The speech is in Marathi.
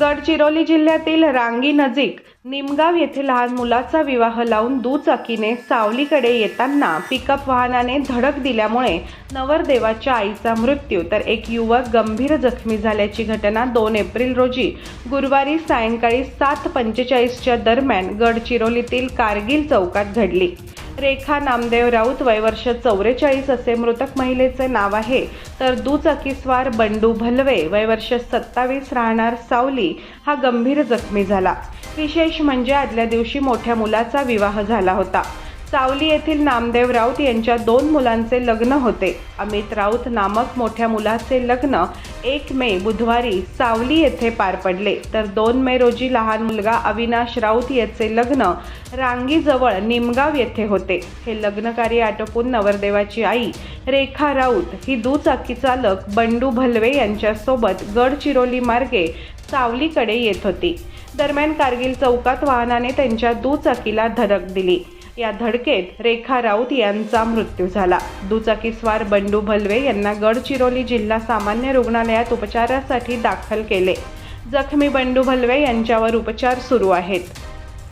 गडचिरोली जिल्ह्यातील रांगी नजीक निमगाव येथे लहान मुलाचा विवाह लावून दुचाकीने सावलीकडे येताना पिकअप वाहनाने धडक दिल्यामुळे नवरदेवाच्या आईचा मृत्यू. तर एक युवक गंभीर जखमी झाल्याची घटना दोन एप्रिल रोजी गुरुवारी सायंकाळी सात पंचेचाळीसच्या दरम्यान गडचिरोलीतील कारगिल चौकात घडली. रेखा नामदेव राऊत वयवर्ष चौवेचाळीस असे मृतक महिलेचे नाव आहे. तर दुचाकीस्वार बंडू भलवे वयवर्ष सत्तावीस राहणार सावली हा गंभीर जखमी झाला. विशेष म्हणजे आदल्या दिवशी मोठ्या मुलाचा विवाह झाला होता. सावली येथील नामदेव राऊत यांच्या दोन मुलांचे लग्न होते. अमित राऊत नामक मोठ्या मुलाचे लग्न एक मे बुधवारी सावली येथे पार पडले. तर दोन मे रोजी लहान मुलगा अविनाश राऊत याचे लग्न रांगीजवळ निमगाव येथे होते. हे लग्न कार्य आटोपून नवरदेवाची आई रेखा राऊत ही दुचाकी चालक बंडू भलवे यांच्यासोबत गडचिरोली मार्गे सावलीकडे येत होती. दरम्यान कारगिल चौकात वाहनाने त्यांच्या दुचाकीला धडक दिली. या धडकेत रेखा राऊत यांचा मृत्यू झाला. दुचाकीस्वार बंडू भलवे यांना गडचिरोली जिल्हा सामान्य रुग्णालयात उपचारासाठी दाखल केले. जखमी बंडू भलवे यांच्यावर उपचार सुरू आहेत.